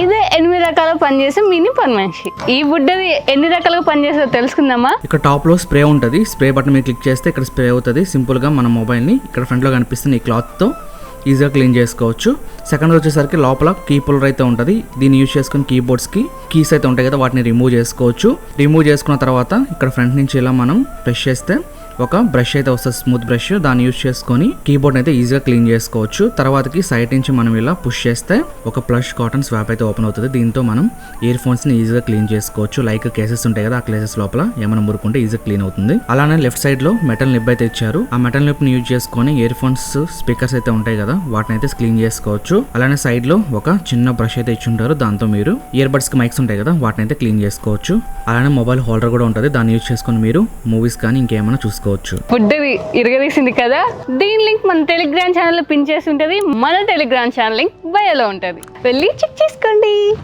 ఇదే ఎనిమిది రకాల పనిచేసే మినీ పని మనిషి. ఈ బుడ్డది ఎన్ని రకాలుగా పనిచేస్తుందో తెలుసుకుందామా? ఇక్కడ టాప్లో స్ప్రే ఉంటుంది. స్ప్రే బటన్ మీద క్లిక్ చేస్తే ఇక్కడ స్ప్రే అవుతుంది. సింపుల్గా మన మొబైల్ని ఇక్కడ ఫ్రంట్లో కనిపిస్తుంది ఈ క్లాత్తో ఈజీగా క్లీన్ చేసుకోవచ్చు. సెకండ్ వచ్చేసరికి లోపల కీ పుల్లర్ అయితే ఉంటుంది. దీన్ని యూజ్ చేసుకుని కీబోర్డ్స్కి కీస్ అయితే ఉంటాయి కదా వాటిని రిమూవ్ చేసుకోవచ్చు. రిమూవ్ చేసుకున్న తర్వాత ఇక్కడ ఫ్రంట్ నుంచి ఇలా మనం ప్రెస్ చేస్తే ఒక బ్రష్ అయితే వస్తుంది స్మూత్ బ్రష్ దాన్ని యూజ్ చేసుకొని కీబోర్డ్ అయితే ఈజీగా క్లీన్ చేసుకోవచ్చు. తర్వాతకి సైడ్ నుంచి మనం ఇలా పుష్ చేస్తే ఒక ప్లష్ కాటన్ స్వాప్ అయితే ఓపెన్ అవుతుంది. దీంతో మనం ఇయర్ ఫోన్స్ని ఈజీగా క్లీన్ చేసుకోవచ్చు. లైక్ కేసెస్ ఉంటాయి కదా ఆ కేసెస్ లోపల ఏమైనా మురుకుంటే ఈజీగా క్లీన్ అవుతుంది. అలానే లెఫ్ట్ సైడ్లో మెటల్ నిబ్ అయితే ఇచ్చారు. ఆ మెటల్ నిబ్ని యూజ్ చేసుకొని ఇయర్ ఫోన్స్ స్పీకర్స్ అయితే ఉంటాయి కదా వాటిని అయితే క్లీన్ చేసుకోవచ్చు. అలానే సైడ్లో ఒక చిన్న బ్రష్ అయితే ఇచ్చి ఉంటారు. దాంతో మీరు ఇయర్ బడ్స్కి మైక్స్ ఉంటాయి కదా వాటిని అయితే క్లీన్ చేసుకోవచ్చు. అలానే మొబైల్ హోల్డర్ కూడా ఉంటుంది. దాన్ని యూజ్ చేసుకొని మీరు మూవీస్ కానీ ఇంకేమైనా చూసుకోవచ్చు. బుడ్డది ఇరగదీసింది కదా? దీని లింక్ మన టెలిగ్రామ్ ఛానల్ పిన్ చేసి ఉంటుంది. మన టెలిగ్రామ్ ఛానల్ లింక్ బయోలో ఉంటుంది. వెళ్ళి చెక్ చేసుకోండి.